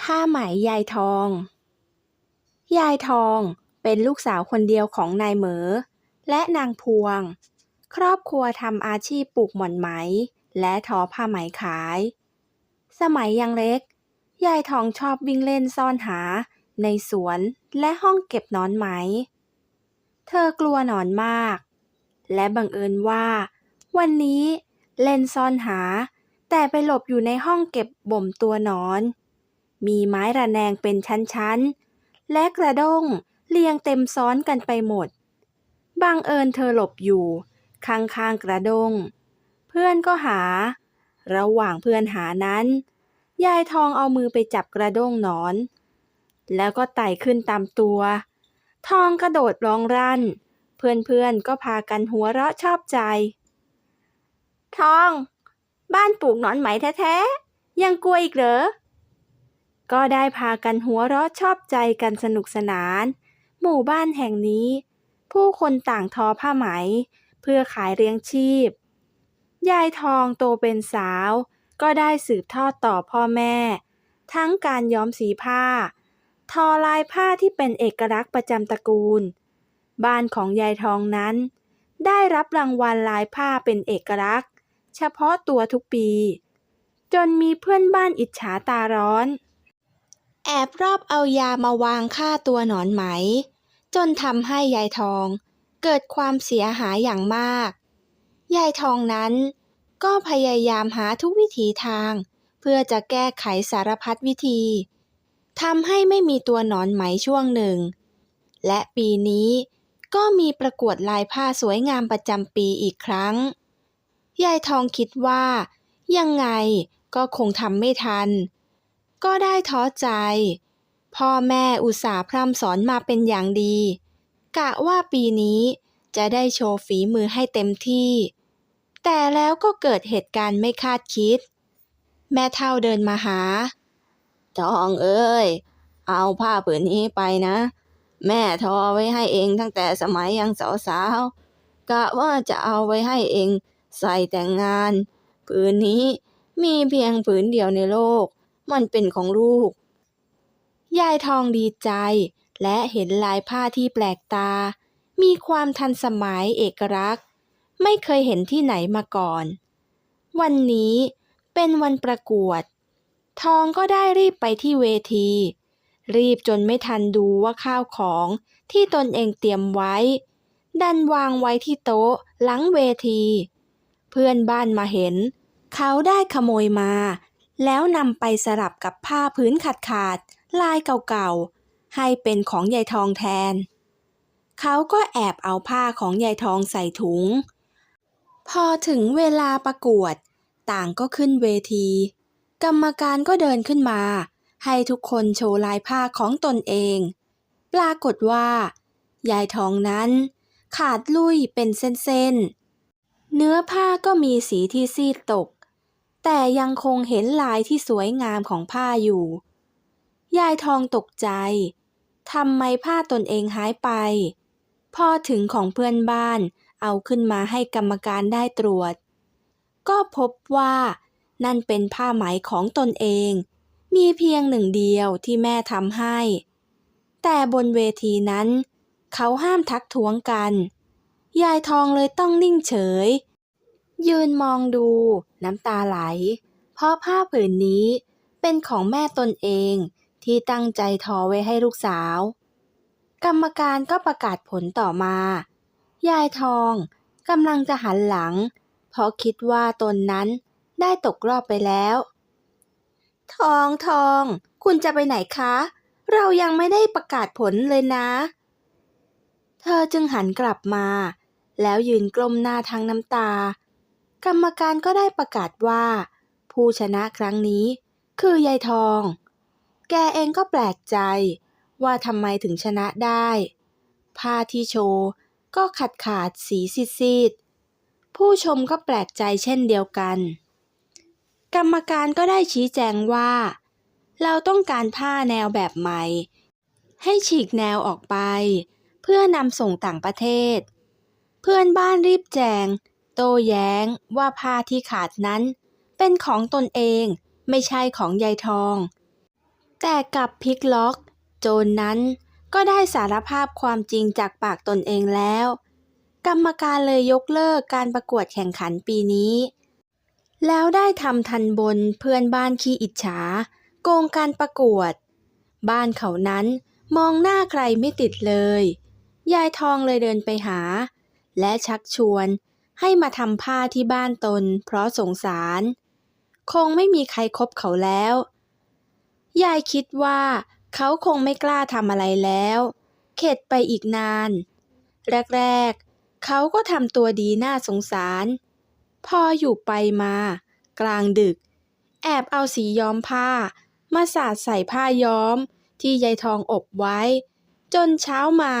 ผ้าไหมยายทอง ยายทองเป็นลูกสาวคนเดียวของนายเหมอ และนางพวง ครอบครัวทำอาชีพปลูกหม่อนไหม และทอผ้าไหมขาย สมัยยังเล็ก ยายทองชอบวิ่งเล่นซ่อนหา ในสวนและห้องเก็บนอนไหม เธอกลัวหนอนมาก และบังเอิญว่า วันนี้เล่นซ่อนหา แต่ไปหลบอยู่ในห้องเก็บบ่มตัวหนอน มีไม้ระแนงเป็นชั้นๆ และกระด้งเรียงเต็มซ้อนกันไปหมด บังเอิญเธอหลบอยู่ ข้างๆกระด้งเพื่อนก็หา ระหว่างเพื่อนหานั้น ยายทองเอามือไปจับกระด้งหนอน แล้วก็ไต่ขึ้นตามตัว ทองกระโดดร้องรั่น เพื่อนๆก็พากันหัวเราะชอบใจ ทอง บ้านปลูกหนอนไหมแท้ๆ ยังกลัวอีกเหรอ ก็ได้พากันหัวเราะชอบใจกันสนุกสนาน หมู่บ้านแห่งนี้ ผู้คนต่างทอผ้าไหม เพื่อขายเลี้ยงชีพ ยายทองโตเป็นสาว ก็ได้สืบทอดต่อพ่อแม่ ทั้งการย้อมสีผ้า ทอลายผ้าที่เป็นเอกลักษณ์ประจำตระกูล บ้านของยายทองนั้น ได้รับรางวัลลายผ้าเป็นเอกลักษณ์ เฉพาะตัวทุกปี จนมีเพื่อนบ้านอิจฉาตาร้อน แอบรอบเอายามาวางฆ่าตัวหนอนไหม จนทำให้ยายทอง เกิดความเสียหายอย่างมาก ยายทองนั้น ก็พยายามหาทุกวิถีทาง เพื่อจะแก้ไขสารพัดวิธีทำให้ไม่มีตัวหนอนไหมช่วงหนึ่ง และปีนี้ก็มีประกวดลายผ้าสวยงามประจำปีอีกครั้ง ยายทองคิดว่า ยังไงก็คงทำไม่ทัน ก็ได้ท้อใจ พ่อแม่อุตส่าห์พร่ำสอนมาเป็นอย่างดี กะว่าปีนี้จะได้โชว์ฝีมือให้เต็มที่ แต่แล้วก็เกิดเหตุการณ์ไม่คาดคิด แม่เท่าเดินมาหา ทองเอ้ย เอาผ้าผืนนี้ไปนะ แม่ทอไว้ให้เองตั้งแต่สมัยยังสาวๆ กะว่าจะเอาไว้ให้เองใส่แต่งงาน ผืนนี้มีเพียงผืนเดียวในโลก มันเป็นของลูก ยายทองดีใจ และเห็นลายผ้าที่แปลกตา มีความทันสมัยเอกลักษณ์ ไม่เคยเห็นที่ไหนมาก่อน วันนี้เป็นวันประกวด ทองก็ได้รีบไปที่เวที รีบจนไม่ทันดูว่าข้าวของที่ตนเองเตรียมไว้ ดันวางไว้ที่โต๊ะหลังเวที เพื่อนบ้านมาเห็น เขาได้ขโมยมา แล้วนำไปสลับกับผ้าพื้นขาดขาดๆลายเก่าๆ ให้เป็นของยายทองแทน เขาก็แอบเอาผ้าของยายทองใส่ถุง พอถึงเวลาประกวด ต่างก็ขึ้นเวที กรรมการก็เดินขึ้นมา ให้ทุกคนโชว์ลายผ้าของตนเอง ปรากฏว่า ยายทองนั้นขาดลุยเป็นเส้นๆ เนื้อผ้าก็มีสีที่ซีดตก แต่ยังคงเห็นลายที่สวยงามของผ้าอยู่ ยายทองตกใจทำไมผ้าตนเองหายไป พอถึงของเพื่อนบ้านเอาขึ้นมาให้กรรมการได้ตรวจ ก็พบว่านั่นเป็นผ้าไหมของตนเอง มีเพียงหนึ่งเดียวที่แม่ทำให้ แต่บนเวทีนั้น เขาห้ามทักท้วงกัน ยายทองเลยต้องนิ่งเฉย ยืนมองดู น้ำตาไหล เพราะผ้าผืนนี้เป็นของแม่ตนเองที่ตั้งใจทอไว้ให้ลูกสาว กรรมการก็ประกาศผลต่อมา ยายทองกำลังจะหันหลัง เพราะคิดว่าตนนั้นได้ตกรอบไปแล้ว ทองทอง คุณจะไปไหนคะ เรายังไม่ได้ประกาศผลเลยนะ เธอจึงหันกลับมา แล้วยืนกลมหน้าทั้งน้ำตา กรรมการก็ได้ประกาศว่า ผู้ชนะครั้งนี้ คือยายทอง แกเองก็แปลกใจว่าทำไมถึงชนะได้ ผ้าที่โชว์ก็ขาดขาดสีซีดๆผู้ชมก็แปลกใจเช่นเดียวกัน กรรมการก็ได้ชี้แจงว่า เราต้องการผ้าแนวแบบใหม่ ให้ฉีกแนวออกไป เพื่อนำส่งต่างประเทศ เพื่อนบ้านรีบแจง โต้แย้งว่าผ้าที่ขาดนั้น เป็นของตนเองไม่ใช่ของยายทอง แต่กับพลิกล็อก โจรนั้นก็ได้สารภาพความจริงจากปากตนเองแล้ว กรรมการเลยยกเลิกการประกวดแข่งขันปีนี้ แล้วได้ทำทันบนเพื่อนบ้านขี้อิจฉา โกงการประกวด บ้านเขานั้นมองหน้าใครไม่ติดเลย ยายทองเลยเดินไปหา และชักชวน ให้มาทำผ้าที่บ้านตน เพราะสงสาร คงไม่มีใครคบเขาแล้ว ยายคิดว่าเขาคงไม่กล้าทำอะไรแล้ว เข็ดไปอีกนาน แรกๆเขาก็ทำตัวดีน่าสงสาร พออยู่ไปมา กลางดึก แอบเอาสีย้อมผ้า มาสาดใส่ผ้าย้อม ที่ยายทองอบไว้ จนเช้ามา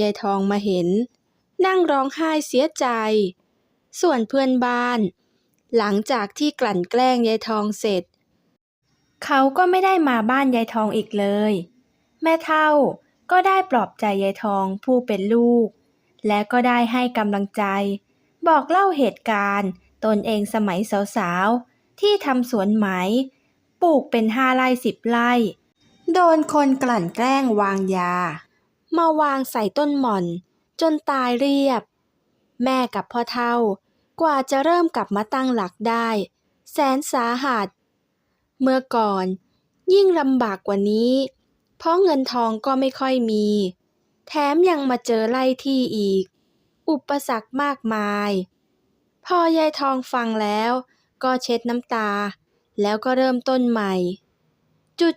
ยายทองมาเห็น นั่งร้องไห้เสียใจ ส่วนเพื่อนบ้าน หลังจากที่กลั่นแกล้งยายทองเสร็จ เขาก็ไม่ได้มาบ้านยายทองอีกเลย แม่เท่าก็ได้ปลอบใจยายทองผู้เป็นลูก และก็ได้ให้กำลังใจ บอกเล่าเหตุการณ์ตนเองสมัยสาวๆ ที่ทำสวนไหม ปลูกเป็นห้าไร่สิบไร่ โดนคนกลั่นแกล้งวางยา มาวางใส่ต้นหม่อน จนตายเรียบ แม่กับพ่อเท่า กว่าจะเริ่มกลับมาตั้งหลักได้ แสนสาหัส เมื่อก่อน ยิ่งลำบากกว่านี้ เพราะเงินทองก็ไม่ค่อยมี แถมยังมาเจอไล่ที่อีก อุปสรรคมากมาย พอยายทองฟังแล้วก็เช็ดน้ำตา แล้วก็เริ่มต้นใหม่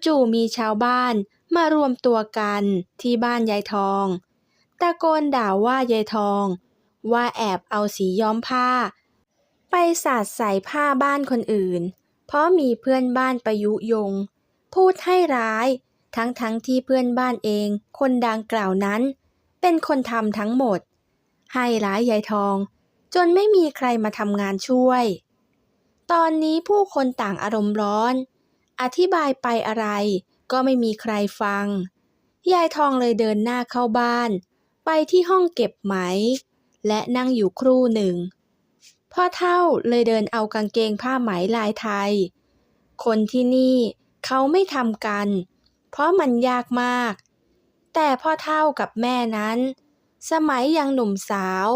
จู่ๆมีชาวบ้านมารวมตัวกันที่บ้านยายทอง ตะโกนด่าว่ายายทอง ว่าแอบเอาสีย้อมผ้า ไปสาดใส่ผ้าบ้านคนอื่น เพราะมีเพื่อนบ้านประยุยง พูดให้ร้าย ทั้งๆทที่เพื่อนบ้านเอง คนดังกล่าวนั้น เป็นคนทำทั้งหมด ให้ร้ายยายทอง จนไม่มีใครมาทำงานช่วย ตอนนี้ผู้คนต่างอารมณ์ร้อน อธิบายไปอะไรก็ไม่มีใครฟัง ยายทองเลยเดินหน้าเข้าบ้าน ไปที่ห้องเก็บไหม และนั่งอยู่ครู่หนึ่ง พ่อเท่าเลยเดินเอากางเกงผ้าไหมลายไทย คนที่นี่เขาไม่ทำกัน เพราะมันยากมาก แต่พ่อเท่ากับแม่นั้น สมัยยังหนุ่มสาว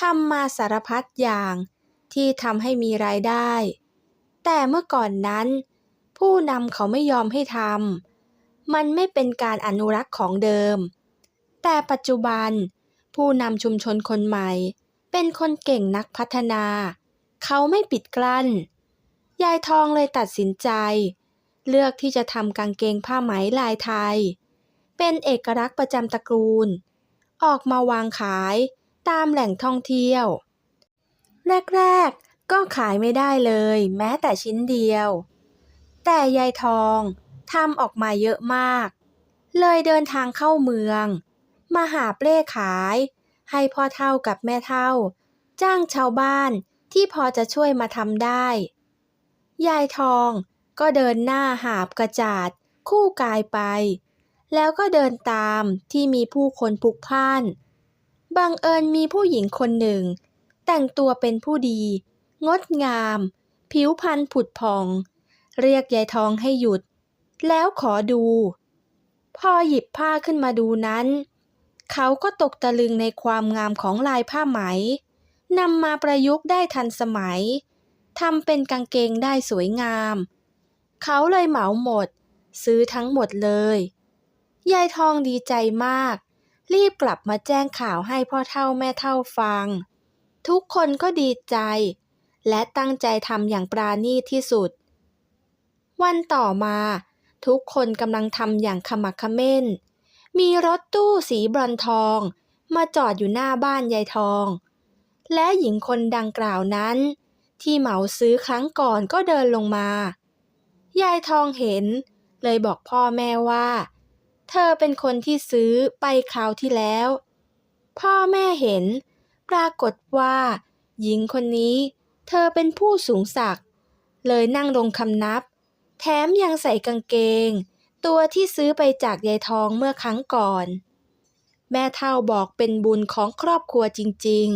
ทำมาสารพัดอย่างที่ทำให้มีรายได้ แต่เมื่อก่อนนั้น ผู้นำเขาไม่ยอมให้ทำมันไม่เป็นการอนุรักษ์ของเดิม แต่ปัจจุบัน ผู้นำชุมชนคนใหม่ เป็นคนเก่งนักพัฒนา เขาไม่ปิดกลั้น ยายทองเลยตัดสินใจ เลือกที่จะทำกางเกงผ้าไหมลายไทย เป็นเอกลักษณ์ประจำตระกูล ออกมาวางขายตามแหล่งท่องเที่ยว แรก ๆ ก็ขายไม่ได้เลย แม้แต่ชิ้นเดียว แต่ยายทองทำออกมาเยอะมาก เลยเดินทางเข้าเมือง มาหาเปร่ขาย ให้พ่อเท่ากับแม่เท่า จ้างชาวบ้านที่พอจะช่วยมาทำได้ ยายทองก็เดินหน้าหาบกระจาด คู่กายไป แล้วก็เดินตามที่มีผู้คนพลุกพล่านบังเอิญมีผู้หญิงคนหนึ่ง แต่งตัวเป็นผู้ดี งดงาม ผิวพรรณผุดผ่อง เรียกยายทองให้หยุด แล้วขอดู พอหยิบผ้าขึ้นมาดูนั้น เขาก็ตกตะลึงในความงามของลายผ้าไหมนำมาประยุกต์ได้ทันสมัยทำเป็นกางเกงได้สวยงาม เขาเลยเหมาหมด ซื้อทั้งหมดเลย ยายทองดีใจมาก รีบกลับมาแจ้งข่าวให้พ่อเท่าแม่เท่าฟัง ทุกคนก็ดีใจ และตั้งใจทำอย่างปราณีตที่สุด วันต่อมา ทุกคนกำลังทำอย่างขมักเขม้น มีรถตู้สีบรอนทอง มาจอดอยู่หน้าบ้านยายทอง และหญิงคนดังกล่าวนั้น ที่เหมาซื้อครั้งก่อนก็เดินลงมา ยายทองเห็น เลยบอกพ่อแม่ว่า เธอเป็นคนที่ซื้อไปคราวที่แล้ว พ่อแม่เห็น ปรากฏว่า หญิงคนนี้ เธอเป็นผู้สูงศักดิ์เลยนั่งลงคำนับ แถมยังใส่กางเกง ตัวที่ซื้อไปจากยายทองเมื่อครั้งก่อน แม่เท่าบอกเป็นบุญของครอบครัวจริง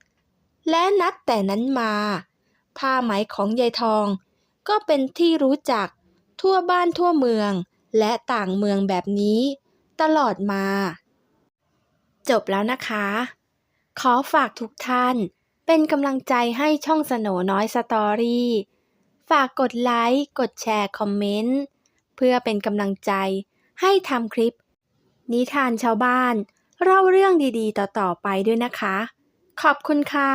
ๆ และนับแต่นั้นมา ผ้าไหมของยายทองก็เป็นที่รู้จักทั่วบ้านทั่วเมืองและต่างเมืองแบบนี้ตลอดมา จบแล้วนะคะ ขอฝากทุกท่านเป็นกำลังใจให้ช่องสโนน้อยสตอรี่ ฝากกดไลค์ กดแชร์ คอมเมนต์ พื่อเป็นกำลังใจ ให้ทำคลิป นิทานชาวบ้าน เล่าเรื่องดีๆ ต่อ ๆ ไปด้วยนะคะ ขอบคุณค่ะ